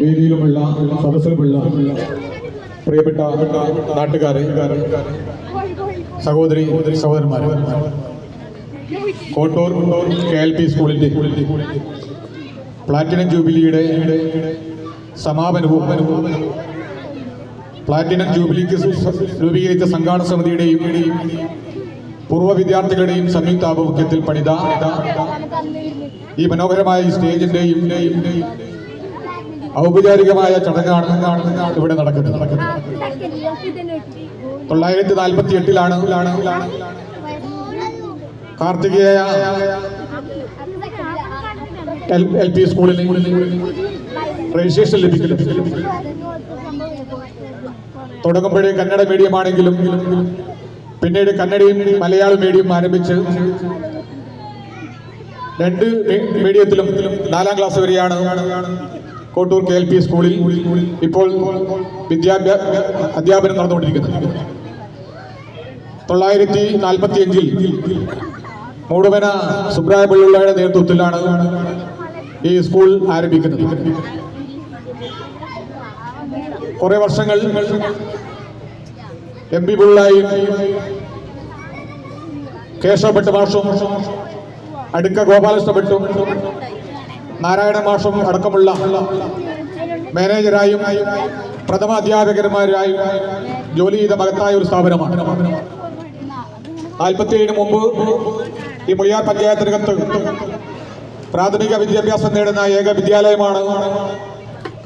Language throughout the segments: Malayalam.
വേദിയിലുമുള്ള സദസ്സിലുമുള്ള പ്രിയപ്പെട്ട നാട്ടുകാരെ സഹോദരി സഹോദരന്മാരെ കോട്ടൂർ കെ എൽ പി സ്കൂളിന്റെ പ്ലാറ്റിനം ജൂബിലിയുടെ സമാപനവും പ്ലാറ്റിനം ജൂബിലിക്ക് രൂപീകരിച്ച സംഘാടന സമിതിയുടെയും പൂർവ വിദ്യാർത്ഥികളുടെയും സംയുക്ത ആഭിമുഖ്യത്തിൽ പണിത ഈ മനോഹരമായ സ്റ്റേജിന്റെയും ഔപചാരികമായ ചടങ്ങാണ് ഇവിടെ നടക്കുന്നത്. നടക്കുന്നത് തൊള്ളായിരത്തി നാൽപ്പത്തി എട്ടിലാണ് കാർത്തികേയ എൽ പി സ്കൂളിൽ രജിസ്ട്രേഷൻ ലഭിക്കലും. തുടങ്ങുമ്പോഴേ കന്നഡ മീഡിയം ആണെങ്കിലും പിന്നീട് കന്നഡയും മലയാള മീഡിയം ആരംഭിച്ച് രണ്ട് മീഡിയത്തിലും നാലാം ക്ലാസ് വരെയാണ് കോട്ടൂർ കെ എൽ പി സ്കൂളിൽ ഇപ്പോൾ വിദ്യാഭ്യാസ അധ്യാപനം നടന്നുകൊണ്ടിരിക്കുന്നത് തൊള്ളായിരത്തി നാൽപ്പത്തി അഞ്ചിൽ മൂടുവന സുബ്രായ പിള്ളയുടെ നേതൃത്വത്തിലാണ് ഈ സ്കൂൾ ആരംഭിക്കുന്നത്. കുറെ വർഷങ്ങൾ എം പി പിള്ളായി കേശവ ഭട്ട് മാഷും അടുക്ക ഗോപാലകൃഷ്ണ ഭട്ടും നാരായണ മാഷും അടക്കമുള്ള മാനേജരായും പ്രഥമ അധ്യാപകന്മാരായും ജോലി ചെയ്ത മകത്തായ ഒരു സ്ഥാപനമാണ്. നാൽപ്പത്തിയേഴിന് മുമ്പ് ഈ മുളിയാർ പഞ്ചായത്തിനകത്ത് പ്രാഥമിക വിദ്യാഭ്യാസം നേടുന്ന ഏക വിദ്യാലയമാണ്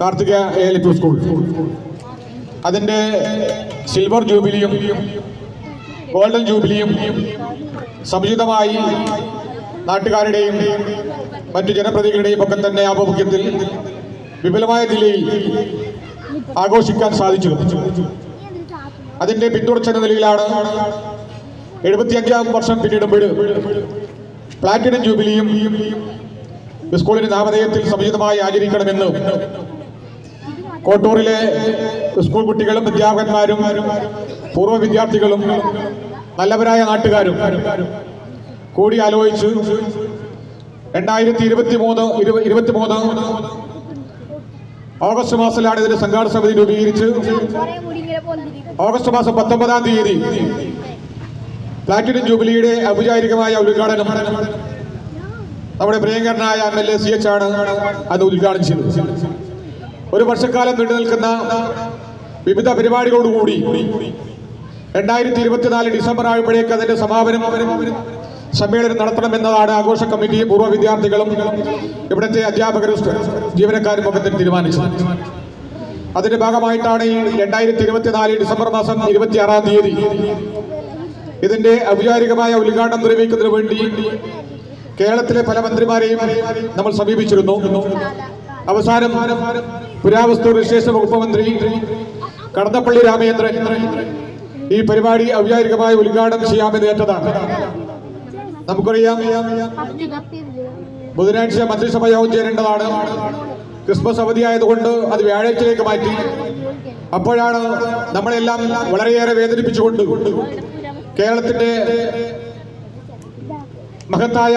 Karthika A L P school അതിന്റെ സിൽവർ ജൂബിലിയും ഗോൾഡൻ ജൂബിലിയും സമുചിതമായി നാട്ടുകാരുടെയും മറ്റു ജനപ്രതികളുടെയും ഒക്കെ തന്നെ ആഭിമുഖ്യത്തിൽ വിപുലമായ നിലയിൽ ആഘോഷിക്കാൻ സാധിച്ചു. അതിന്റെ പിന്തുടർച്ച എന്ന നിലയിലാണ് എഴുപത്തിയഞ്ചാം വർഷം പിന്നിടുമ്പോൾ പ്ലാറ്റിനം ജൂബിലിയും സ്കൂളിന്റെ നാമധേയത്തിൽ സമുചിതമായി ആചരിക്കണമെന്ന് കോട്ടൂറിലെ സ്കൂൾ കുട്ടികളും അധ്യാപകന്മാരും പൂർവ വിദ്യാർത്ഥികളും നല്ലവരായ നാട്ടുകാരും കൂടി ആലോചിച്ച് രണ്ടായിരത്തി ഇരുപത്തി മൂന്ന് ഇരുപത്തി മൂന്ന് ഓഗസ്റ്റ് മാസത്തിലാണ് ഇതിന്റെ സംഘാടന സമിതി രൂപീകരിച്ച്. ഓഗസ്റ്റ് മാസം പത്തൊമ്പതാം തീയതി പ്ലാറ്റിനം ജൂബിലിയുടെ ഔപചാരികമായ ഉദ്ഘാടനം നമ്മുടെ പ്രിയങ്കരനായ M L A C H ആണ് അത് ഉദ്ഘാടനം ചെയ്തത്. ഒരു വർഷക്കാലം നീണ്ടു നിൽക്കുന്ന വിവിധ പരിപാടികളോടുകൂടി രണ്ടായിരത്തി ഇരുപത്തിനാല് ഡിസംബർ ആയപ്പോഴേക്ക് അതിന്റെ സമാപനം സമ്മേളനം നടത്തണമെന്നതാണ് ആഘോഷ കമ്മിറ്റി പൂർവ വിദ്യാർത്ഥികളും ഇവിടുത്തെ അധ്യാപകരും ജീവനക്കാരും ഒക്കെ തീരുമാനിച്ചത്. അതിന്റെ ഭാഗമായിട്ടാണ് ഈ രണ്ടായിരത്തി ഇരുപത്തിനാല് ഡിസംബർ മാസം ഇരുപത്തിയാറാം തീയതി ഇതിന്റെ ഔപചാരികമായ ഉദ്ഘാടനം നിർവഹിക്കുന്നതിന് വേണ്ടി കേരളത്തിലെ പല മന്ത്രിമാരെയും നമ്മൾ സമീപിച്ചിരുന്നു. അവസാനം പുരാവസ്തു രജിസ്ട്രേഷൻ വകുപ്പ് മന്ത്രി കടന്നപ്പള്ളി രാമചന്ദ്രൻ ഈ പരിപാടി ഔപചാരികമായി ഉദ്ഘാടനം ചെയ്യാമെന്ന് ഏറ്റതാണ്. നമുക്കറിയാം. ബുധനാഴ്ച മന്ത്രിസഭ യോഗം ചേരേണ്ടതാണ്. ക്രിസ്മസ് അവധി ആയതുകൊണ്ട് അത് വ്യാഴാഴ്ചയിലേക്ക് മാറ്റി. അപ്പോഴാണ് നമ്മളെല്ലാം വളരെയേറെ വേദനിപ്പിച്ചുകൊണ്ട് കേരളത്തിന്റെ മഹത്തായ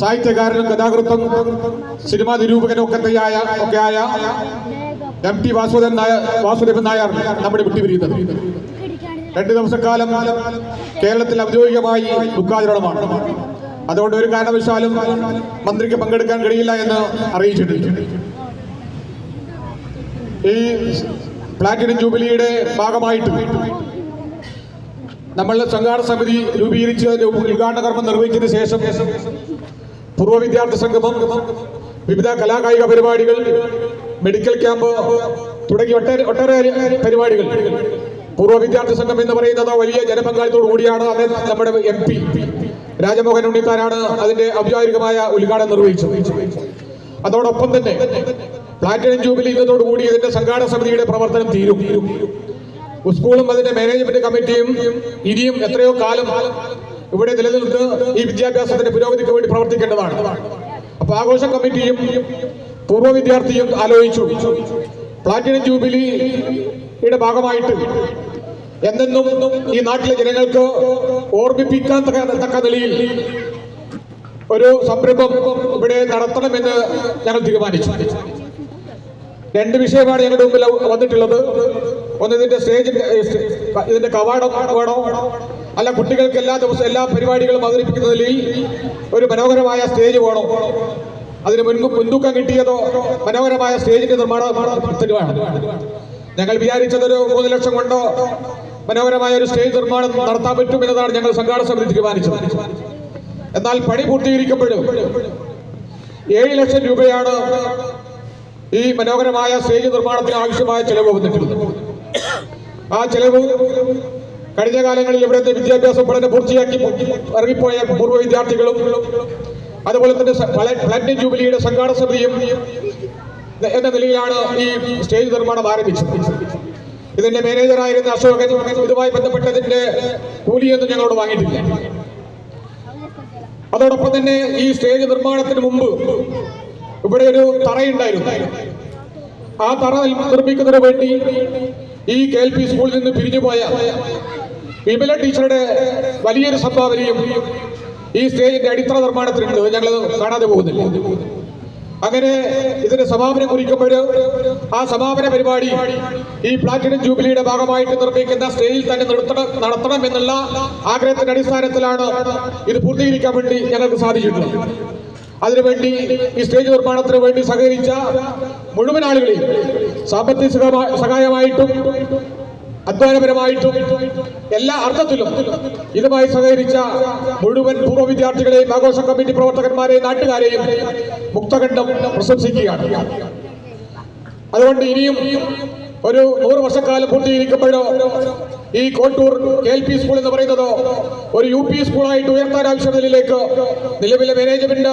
സാഹിത്യകാരനും കഥാകൃത്തും സിനിമാ നിരൂപകനും ഒക്കെയായ ഒക്കെയായ എം ടി വാസുദേവൻ നായർ വാസുദേവൻ നായർ നമ്മുടെ വിട്ടുപിരിയുന്നത്. രണ്ട് ദിവസക്കാലം കേരളത്തിൽ ഔദ്യോഗികമായി ദുഃഖാചരണമാണ് അതുകൊണ്ട് ഒരു കാരണവശാലും മന്ത്രിക്ക് പങ്കെടുക്കാൻ കഴിയില്ല എന്ന് അറിയിച്ചിട്ടുണ്ട്. ഈ പ്ലാറ്റിനം ജൂബിലിയുടെ ഭാഗമായിട്ട് നമ്മൾ സംഘാടന സമിതി രൂപീകരിച്ച് ഉദ്ഘാടന കർമ്മം നിർവഹിച്ചതിന് ശേഷം പൂർവ വിദ്യാർത്ഥി സംഗമം വിവിധ കലാകായിക പരിപാടികൾ മെഡിക്കൽ ക്യാമ്പ് തുടങ്ങി ഒട്ടേറെ ഒട്ടേറെ പരിപാടികൾ പൂർവ വിദ്യാർത്ഥി സംഘം എന്ന് പറയുന്നത് വലിയ ജനപങ്കാളിത്തോടു കൂടിയാണ്. അത് നമ്മുടെ എം പി രാജമോഹൻ ഉണ്ണിത്താനാണ് അതിന്റെ ഔപചാരികമായ ഉദ്ഘാടനം നിർവഹിച്ചത്. അതോടൊപ്പം തന്നെ പ്ലാറ്റിനം ജൂബിലി ഇന്നതോടുകൂടി ഇതിന്റെ സംഘാടന സമിതിയുടെ പ്രവർത്തനം തീരും. സ്കൂളും അതിന്റെ മാനേജ്മെന്റ് കമ്മിറ്റിയും ഇനിയും എത്രയോ കാലം ഇവിടെ നിലനിന്ന് ഈ വിദ്യാഭ്യാസത്തിന്റെ പുരോഗതിക്ക് വേണ്ടി പ്രവർത്തിക്കേണ്ടതാണ്. അപ്പൊ ആഘോഷ കമ്മിറ്റിയും പൂർവ വിദ്യാർത്ഥിയും ആലോചിച്ചു. പ്ലാറ്റിനം ജൂബിലിയുടെ ഭാഗമായിട്ട് എന്നെന്നും ഈ നാട്ടിലെ ജനങ്ങൾക്ക് ഓർമ്മിപ്പിക്കാൻ തക്ക നിലയിൽ ഒരു സംരംഭം ഇവിടെ നടത്തണമെന്ന് ഞങ്ങൾ തീരുമാനിച്ചു രണ്ട് വിഷയമാണ് ഞങ്ങളുടെ മുമ്പിൽ വന്നിട്ടുള്ളത് ഒന്ന് ഇതിന്റെ സ്റ്റേജിന്റെ ഇതിന്റെ കവാടം വേണോ അല്ല കുട്ടികൾക്ക് എല്ലാ ദിവസവും എല്ലാ പരിപാടികളും അവതരിപ്പിക്കുന്ന നിലയിൽ ഒരു മനോഹരമായ സ്റ്റേജ് വേണോ അതിന് മുൻപ് മുൻതൂക്കം കിട്ടിയതോ മനോഹരമായ സ്റ്റേജിന്റെ നിർമ്മാണമാണ് ഞങ്ങൾ വിചാരിച്ചതൊരു മൂന്ന് ലക്ഷം കൊണ്ടോ മനോഹരമായ ഒരു സ്റ്റേജ് നിർമ്മാണം നടത്താൻ പറ്റും എന്നതാണ് ഞങ്ങൾ സംഘാടന സമിതി തീരുമാനിച്ചത്. എന്നാൽ പണി പൂർത്തീകരിക്കുമ്പോഴും ഏഴ് ലക്ഷം രൂപയാണ് ഈ മനോഹരമായ സ്റ്റേജ് നിർമ്മാണത്തിന് ആവശ്യമായ ചെലവ് വന്നിട്ടുള്ളത്. ആ ചെലവ് കഴിഞ്ഞ കാലങ്ങളിൽ ഇവിടുത്തെ വിദ്യാഭ്യാസം പഠനം പൂർത്തിയാക്കി ഇറങ്ങിപ്പോയ പൂർവ വിദ്യാർത്ഥികളും അതുപോലെ തന്നെ സ- ജൂബിലിയുടെ സംഘാടന സമിതിയും എന്ന നിലയിലാണ് ഈ സ്റ്റേജ് നിർമ്മാണം ആരംഭിച്ചത്. ഇതിന്റെ മാനേജറായിരുന്ന അശോകൻ ഇതുമായി ബന്ധപ്പെട്ടതിന്റെ കൂലിയൊന്നും ഞങ്ങളോട് വാങ്ങിയിട്ടില്ല. അതോടൊപ്പം തന്നെ ഈ സ്റ്റേജ് നിർമ്മാണത്തിന് മുമ്പ് ഇവിടെ ഒരു തറയുണ്ടായിരുന്നു ആ തറ നിർമ്മിക്കുന്നതിന് വേണ്ടി ഈ കെ എൽ പി സ്കൂളിൽ നിന്ന് പിരിഞ്ഞുപോയ വിമല ടീച്ചറുടെ വലിയൊരു സംഭാവനയും ഈ സ്റ്റേജിന്റെ അടിത്തറ നിർമ്മാണത്തിനുണ്ട്. ഞങ്ങൾ കാണാതെ പോകുന്നില്ല. അങ്ങനെ ഇതിന് സമാപനം കുറിക്കുമ്പോൾ ആ സമാപന പരിപാടി ഈ പ്ലാറ്റിനം ജൂബിലിയുടെ ഭാഗമായിട്ട് നിർമ്മിക്കുന്ന സ്റ്റേജിൽ തന്നെ നിർത്തണം നടത്തണം എന്നുള്ള ആഗ്രഹത്തിന്റെ അടിസ്ഥാനത്തിലാണ് ഇത് പൂർത്തീകരിക്കാൻ വേണ്ടി ഞങ്ങൾക്ക് സാധിച്ചിട്ടുള്ളത്. അതിനുവേണ്ടി ഈ സ്റ്റേജ് നിർമ്മാണത്തിന് വേണ്ടി സഹകരിച്ച മുഴുവൻ ആളുകളെയും സാമ്പത്തിക സഹായമായിട്ടും അധ്വാനപരമായിട്ടും എല്ലാ അർത്ഥത്തിലും ഇതുമായി സഹകരിച്ച മുഴുവൻ പൂർവ വിദ്യാർത്ഥികളെയും ആഘോഷ കമ്മിറ്റി പ്രവർത്തകന്മാരെയും നാട്ടുകാരെയും മുക്തകണ്ഠം പ്രശംസിക്കുകയാണ്. അതുകൊണ്ട് ഇനിയും ഒരു നൂറ് വർഷക്കാലം പൂർത്തീകരിക്കുമ്പോഴോ ഈ Kottur K L P school എന്ന് പറയുന്നത് ഒരു യു പി സ്കൂളായിട്ട് ഉയർത്താൻ ആവശ്യമുള്ളതിലേക്ക് നിലവിലെ മാനേജ്മെന്റ്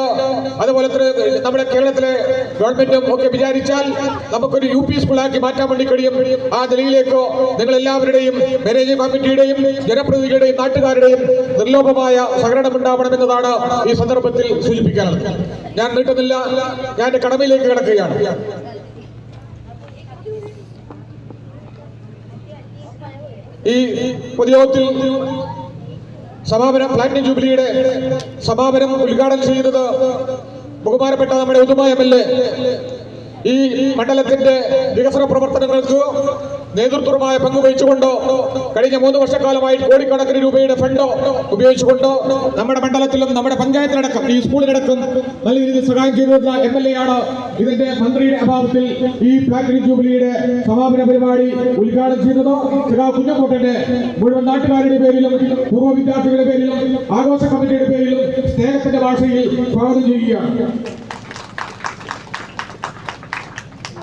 അതുപോലെ തന്നെ നമ്മുടെ കേരളത്തിലെ ഗവൺമെന്റും ഒക്കെ വിചാരിച്ചാൽ നമുക്കൊരു യു പി സ്കൂളാക്കി മാറ്റാൻ വേണ്ടി കഴിയും. ആ നിലയിലേക്ക് നിങ്ങൾ എല്ലാവരുടെയും മാനേജിംഗ് കമ്മിറ്റിയുടെയും ജനപ്രതിനിധികളുടെയും നാട്ടുകാരുടെയും നിർലോഭമായ സഹകരണം ഉണ്ടാവണമെന്നതാണ് ഈ സന്ദർഭത്തിൽ സൂചിപ്പിക്കാനുള്ളത്. ഞാൻ നീട്ടുന്നില്ല. ഞാൻ കടമയിലേക്ക് കിടക്കുകയാണ്. ഈ പൊതുയോഗത്തിൽ സമാപനം പ്ലാറ്റിനം ജൂബിലിയുടെ സമാപനം ഉദ്ഘാടനം ചെയ്യുന്നത് ബഹുമാനപ്പെട്ട നമ്മുടെ ഉദുമ എം എൽ എ. ഈ മണ്ഡലത്തിന്റെ വികസന പ്രവർത്തനങ്ങൾക്ക് നേതൃത്വമായ പങ്ക് വഹിച്ചുകൊണ്ട് കഴിഞ്ഞ മൂന്ന് വർഷക്കാലമായി കോടിക്കണക്കിന് രൂപയുടെ ഫണ്ടോ ഉപയോഗിച്ചുകൊണ്ട് നമ്മുടെ മണ്ഡലത്തിലും നമ്മുടെ പഞ്ചായത്തിലടക്കം ഈ സ്കൂളിലടക്കം നല്ല രീതിയിൽ സഹായം ചെയ്തിരുന്ന എം എൽ എ ആണ് ഇതിന്റെ മന്ത്രിയുടെ അഭാവത്തിൽ ഈ പ്ലാറ്റിനം ജൂബിലിയുടെ സമാപന പരിപാടി ഉദ്ഘാടനം ചെയ്തത്. ശ്രീ കുഞ്ഞക്കോട്ടന്റെ മുഴുവൻ നാട്ടുകാരുടെ പേരിലും പൂർവ വിദ്യാർത്ഥികളുടെ പേരിലും ആഘോഷ കമ്മിറ്റിയുടെ പേരിലും സ്നേഹത്തിന്റെ ഭാഷയിൽ സ്വാഗതം ചെയ്യുകയാണ്.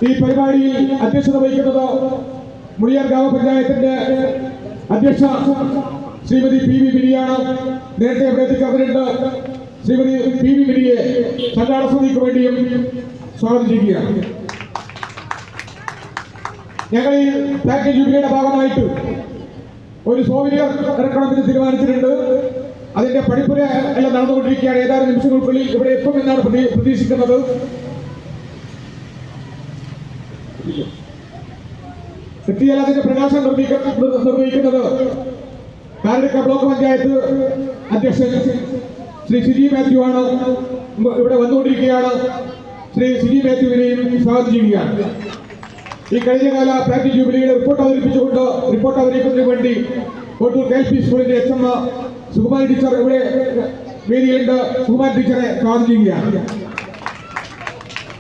ഈ പരിപാടിയിൽ അധ്യക്ഷത വഹിക്കുന്നത് മുളിയാർ ഗ്രാമപഞ്ചായത്തിന്റെ അധ്യക്ഷ ശ്രീമതി പി വി ബിരിയാണ് നേരത്തെ ഇവിടെ എത്തിക്കവരുണ്ട് ശ്രീമതി പി വി ബിരിയെ സഞ്ചാര സമിതിക്ക് വേണ്ടിയും സ്വാഗതം ചെയ്യുകയാണ്. ഞങ്ങൾ ഈ പാക്കേജ് ജൂബിലിയുടെ ഭാഗമായിട്ട് ഒരു സോവിനിയർ ഇറക്കണമെന്ന് തീരുമാനിച്ചിട്ടുണ്ട്. അതിന്റെ പഠിപ്പുര എല്ലാം നടന്നുകൊണ്ടിരിക്കുകയാണ്. ഏതാനും നിമിഷങ്ങൾക്കുള്ളിൽ ഇവിടെ എത്തുമെന്നാണ് പ്രതീക്ഷിക്കുന്നത്. എത്തിയാൽ അതിന്റെ നിർ- നിർവഹിക്കുന്നത് കാരടുക്ക ബ്ലോക്ക് പഞ്ചായത്ത് അധ്യക്ഷൻ ശ്രീ സിജി മാത്യു ആണ്. ഇവിടെ വന്നുകൊണ്ടിരിക്കുകയാണ്. ശ്രീ സിജി മാത്യുവിനെയും സ്വാഗതം ചെയ്യുകയാണ്. ഈ കഴിഞ്ഞകാല പ്രാക്ടീസ് ജൂബിലിയുടെ റിപ്പോർട്ട് അവതരിപ്പിച്ചുകൊണ്ട് റിപ്പോർട്ട് അവതരിപ്പിക്കുന്നതിന് വേണ്ടി കോട്ടൂർ കെ എൽ പി സ്കൂളിന്റെ എച്ച് എം സുകുമാരി ടീച്ചർ ഇവിടെ വേദിയിലുണ്ട്. സുകുമാരി ടീച്ചറെ സ്വാഗതം ചെയ്യുകയാണ്.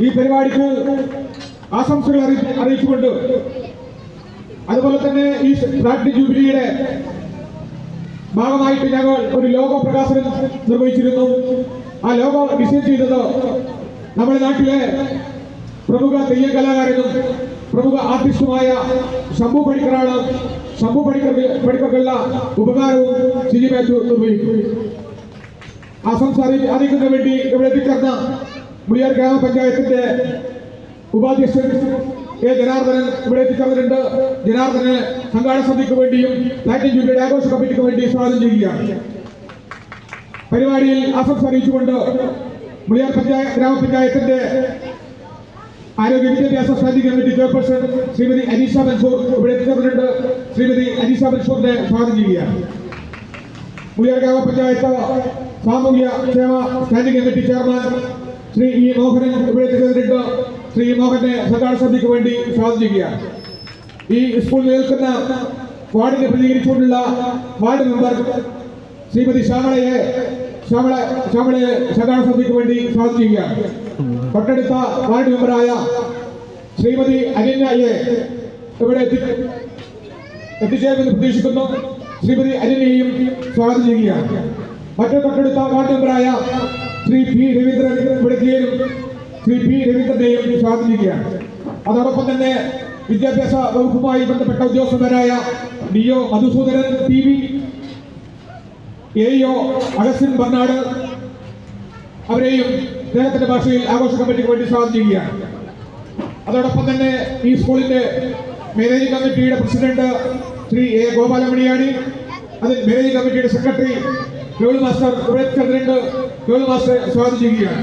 ഈ പരിപാടിക്ക് ആശംസകൾ അറിയിച്ചുകൊണ്ട് അതുപോലെ തന്നെ ഈ പ്രാക്ടീസ് ജൂബിലിയുടെ ഭാഗമായിട്ട് ഞങ്ങൾ ഒരു ലോഗോ പ്രകാശനം നിർവഹിച്ചിരുന്നു. ആ ലോഗോ ഡിസൈൻ ചെയ്തത് നമ്മുടെ നാട്ടിലെ പ്രമുഖ തെയ്യം കലാകാരനും പ്രമുഖ ആർട്ടിസ്റ്റുമായ ശംഭു പണിക്കറാണ്. ശംഭു പണിക്കർ പണിക്കർക്കുള്ള ഉപകാരവും സിജി മാത്യു നിർവഹിക്കും. അറിയി- അറിയിക്കുന്നതിന് വേണ്ടി ഇവിടെ എത്തിച്ചേർന്ന മുളിയാർ ഗ്രാമപഞ്ചായത്തിന്റെ ഉപാധ്യക്ഷൻ എ ജനാർദ്ദനൻ ഇവിടെ എത്തിച്ചേർന്നിട്ടുണ്ട്. ജനാർദ്ദനെ സംഘാടന സമിതിക്ക് വേണ്ടിയും പ്ലാറ്റിനം ജൂബിലിയുടെ ആഘോഷ കമ്മിറ്റിക്ക് വേണ്ടി സ്വാഗതം ചെയ്യുകയാണ്. പരിപാടിയിൽ ആശംസ അറിയിച്ചുകൊണ്ട് മുളിയാർ പഞ്ചായത്ത് ഗ്രാമപഞ്ചായത്തിന്റെ ആരോഗ്യ വിദ്യാഭ്യാസ standing committee chairperson Shrimati Aneesha Mansoor ഇവിടെ എത്തിച്ചേർന്നിട്ടുണ്ട്. ശ്രീമതി അനീഷ മൻസൂറിനെ സ്വാഗതം ചെയ്യുകയാണ്. മുളിയാർ ഗ്രാമപഞ്ചായത്ത് സാമൂഹ്യ ക്ഷേമ standing committee chairman Shri E Mohanan ഇവിടെ എത്തിച്ചേർന്നിട്ടുണ്ട്. ശ്രീ മോഹനെ സംഘാടന സമിതിക്ക് വേണ്ടി സ്വാഗതം ചെയ്യുകയാണ് ഈ സ്കൂളിൽ നിൽക്കുന്ന വാർഡിനെ പ്രതികരിച്ചുകൊണ്ടുള്ള വാർഡ് മെമ്പർ ശ്രീമതി ശ്യാമളയെ ശ്യാമള ശ്യാമളയെ സംഘാടന സമിതിക്ക് വേണ്ടി സ്വാഗതം ചെയ്യുകയാണ് തൊട്ടടുത്ത വാർഡ് മെമ്പറായ ശ്രീമതി അനന്യയെ ഇവിടെ എത്തി എത്തിച്ചേരുമെന്ന് പ്രതീക്ഷിക്കുന്നു ശ്രീമതി അനന്യയും സ്വാഗതം ചെയ്യുകയാണ്. മറ്റു തൊട്ടടുത്ത വാർഡ് മെമ്പറായ ശ്രീ പി രവീന്ദ്രൻ ഇവിടെ ശ്രീ പി രവീന്ദ്രനെയും സ്വാധീനിക്കുകയാണ്. അതോടൊപ്പം തന്നെ വിദ്യാഭ്യാസ വകുപ്പുമായി ബന്ധപ്പെട്ട ഉദ്യോഗസ്ഥരായ D O Madhusudanan T V A O Augustine Bernard അവരെയും അദ്ദേഹത്തിന്റെ ഭാഷയിൽ ആഘോഷ കമ്മിറ്റിക്ക് വേണ്ടി സ്വാഗതം ചെയ്യുകയാണ് അതോടൊപ്പം തന്നെ ഈ സ്കൂളിന്റെ മാനേജിംഗ് കമ്മിറ്റിയുടെ പ്രസിഡന്റ് ശ്രീ എ ഗോപാലമണിയാണി അതിൽ മാനേജിംഗ് കമ്മിറ്റിയുടെ സെക്രട്ടറി ജോലി മാസ്റ്റർ ഉപേത് ചന്ദ്രൻ ജോലി മാസ്റ്റർ സ്വാഗതം ചെയ്യുകയാണ്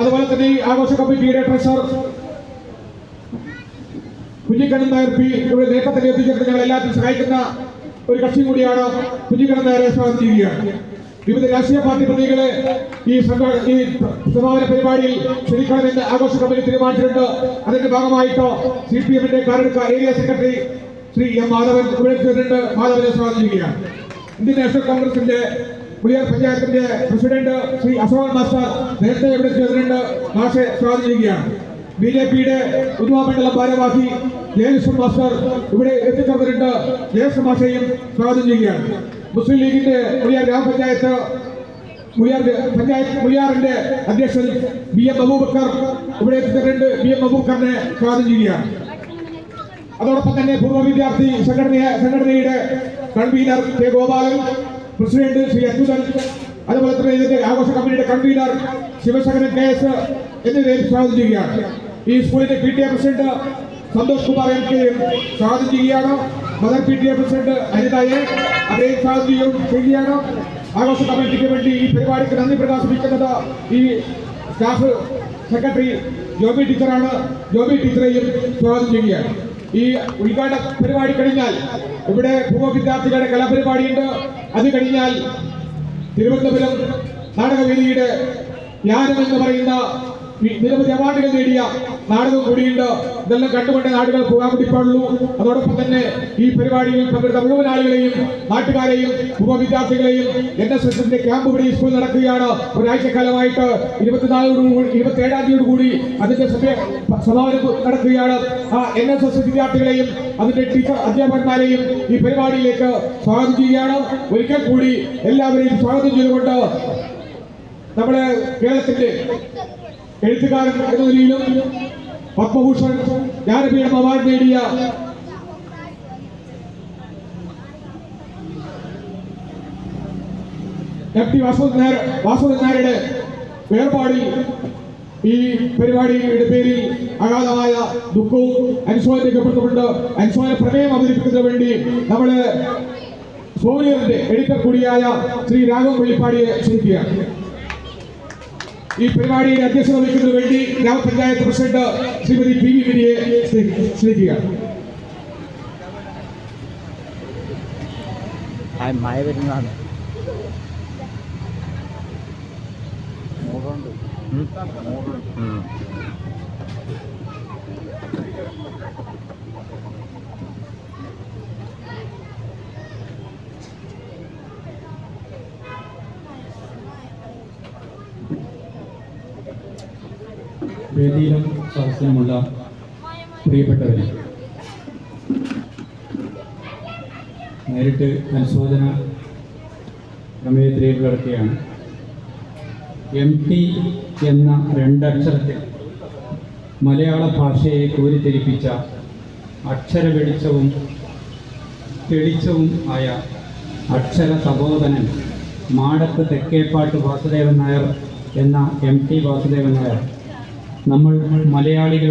അതുപോലെ തന്നെ ഈ ആഘോഷ കമ്മിറ്റിയുടെ ട്രഷറർ കുഞ്ഞിക്കണ്ണൻ നായർ പി ഇവിടെ നേട്ടത്തിൽ എത്തിച്ചിട്ട് ഞങ്ങൾ എല്ലാത്തിനും സഹായിക്കുന്ന ഒരു കക്ഷി കൂടിയാണ് കുഞ്ഞിക്കണ്ണൻ നായരെ സ്വാഗതം ചെയ്യുകയാണ്. വിവിധ രാഷ്ട്രീയ പാർട്ടി പ്രതികളെ ഈ ഈ സമാപന പരിപാടിയിൽ ക്ഷണിക്കണമെന്ന് ആഘോഷ കമ്മിറ്റി തീരുമാനിച്ചിട്ടുണ്ട്. അതിന്റെ ഭാഗമായിട്ട് സി പി എമ്മിന്റെ കാരണക്ക area secretary Shri M Madhavan ഇവിടെ മാധവനെ സ്വാഗതം ചെയ്യുകയാണ്. ഇന്ത്യൻ നാഷണൽ കോൺഗ്രസിന്റെ പുളിയാർ പഞ്ചായത്തിന്റെ പ്രസിഡന്റ് ശ്രീ അശോകൻ മാസ്റ്റർ നേരത്തെ ഇവിടെ എത്തിയിട്ടുണ്ട് മാഷെ സ്വാഗതം ചെയ്യുകയാണ് ബി ജെ പിയുടെ ഉദ്വാമണ്ഡലം ഭാരവാഹി ജയകൃഷ്ണൻ മാസ്റ്റർ ഇവിടെ എത്തിച്ചേർന്നിട്ടുണ്ട്. ജയകൃഷ്ണൻ മാഷയും സ്വാഗതം ചെയ്യുകയാണ് മുസ്ലിം ലീഗിന്റെ മുളിയാർ ഗ്രാമപഞ്ചായത്ത് മുളിയാർ പഞ്ചായത്ത് അധ്യക്ഷൻ ബി എം അബൂബക്കർ ഇവിടെ എത്തിച്ചിട്ടുണ്ട് ബി എം അബൂബക്കറിനെ സ്വാഗതം ചെയ്യുകയാണ് അതോടൊപ്പം തന്നെ പൂർവ വിദ്യാർത്ഥി സംഘടന സംഘടനയുടെ convener K Gopalan president Shri Achuthan അതുപോലെ തന്നെ ഇതിന്റെ ആഘോഷ കമ്മിറ്റിയുടെ കൺവീനർ ശിവശങ്കരൻ കെ എസ് എന്നിവരെയും സ്വാഗതം ചെയ്യുകയാണ്. ഈ സ്കൂളിന്റെ P T A president Santhosh Kumar M കെയും സ്വാഗതം ചെയ്യുകയാണ്. Mother P T A president അനിതയെ അവരെയും സ്വാഗതം ചെയ്യും ചെയ്യുകയാണ്. ആഘോഷ കമ്മിറ്റിക്ക് വേണ്ടി ഈ പരിപാടിക്ക് നന്ദി പ്രകാശിപ്പിക്കുന്നത് ഈ സ്റ്റാഫ് സെക്രട്ടറി ജോബി ടീച്ചറാണ്. ജോബി ടീച്ചറെയും സ്വാഗതം ചെയ്യുകയാണ്. ഈ ഉദ്ഘാടന പരിപാടി കഴിഞ്ഞാൽ ഇവിടെ പൂർവ വിദ്യാർത്ഥികളുടെ കലാപരിപാടിയുണ്ട്. അത് കഴിഞ്ഞാൽ തിരുവനന്തപുരം നാടകവേദിയുടെ ജ്ഞാനം എന്ന് പറയുന്ന നിരവധി അവാർഡുകൾ നേടിയ നാടകം കൂടിയുണ്ട്. ഇതെല്ലാം കണ്ടുകൊണ്ട് നാടുകൾ പോകാൻ കൂടി പാടുള്ളൂ. അതോടൊപ്പം തന്നെ ഈ പരിപാടിയിൽ പങ്കെടുത്ത മുഴുവൻ ആളുകളെയും നാട്ടുകാരെയും ഉപവിദ്യാർത്ഥികളെയും വിദ്യാർത്ഥികളെയും എൻ എസ് എസിന്റെ ക്യാമ്പ് ഇവിടെ സ്കൂൾ നടക്കുകയാണ്. ഒരാഴ്ചക്കാലമായിട്ട് ഇരുപത്തിനാലോട് ഇരുപത്തി ഏഴാം തീയതി കൂടി അതിന്റെ സമാപനം നടക്കുകയാണ്. ആ എൻ എസ് എസ് വിദ്യാർത്ഥികളെയും അതിന്റെ ടീച്ചർ അധ്യാപകന്മാരെയും ഈ പരിപാടിയിലേക്ക് സ്വാഗതം ചെയ്യുകയാണ്. ഒരിക്കൽ കൂടി എല്ലാവരെയും സ്വാഗതം ചെയ്തുകൊണ്ട് നമ്മുടെ കേരളത്തിന്റെ എഴുത്തുകാരൻ എന്ന നിലയിലും പത്മഭൂഷൺ ജ്ഞാനപീഠം അവാർഡ് നേടിയ എം ടി വാസുദേവൻ നായർ വാസുദേവൻ നായരുടെ വേർപാടിൽ ഈ പരിപാടിയുടെ പേരിൽ അഗാധമായ ദുഃഖവും അനുശോചനം രേഖപ്പെടുത്തുന്നുണ്ട് അനുശോചന പ്രമേയം അവതരിപ്പിക്കുന്നതിന് വേണ്ടി നമ്മൾ സോനിയറിന്റെ എഡിറ്റർ കൂടിയായ ശ്രീ രാഘവൻ വെള്ളിപ്പാടിയെ ക്ഷണിക്കുകയാണ്. ഈ പരിപാടിയുടെ അധ്യക്ഷത വഹിക്കുന്നതിന് വേണ്ടി ഗ്രാമപഞ്ചായത്ത് പ്രസിഡന്റ് ശ്രീമതി പി വി മിനിയെ സ്നേഹിക്കുക. മഴ വരുന്നതാണ്. ഉം. വേദിയിലും സദസ്സിലുമുള്ള പ്രിയപ്പെട്ടവരെ നേരിട്ട് അനുശോചന പ്രമേയത്തിലേക്ക് കിടക്കുകയാണ്. എം ടി എന്ന രണ്ടക്ഷരത്തിൽ മലയാള ഭാഷയെ കോരിത്തെരിപ്പിച്ച അക്ഷര വെളിച്ചവും തെളിച്ചവും ആയ അക്ഷര തപോധനൻ മാടത്ത് തെക്കേപ്പാട്ട് വാസുദേവൻ നായർ എന്ന എം ടി വാസുദേവൻ നായർ നമ്മൾ മലയാളികൾ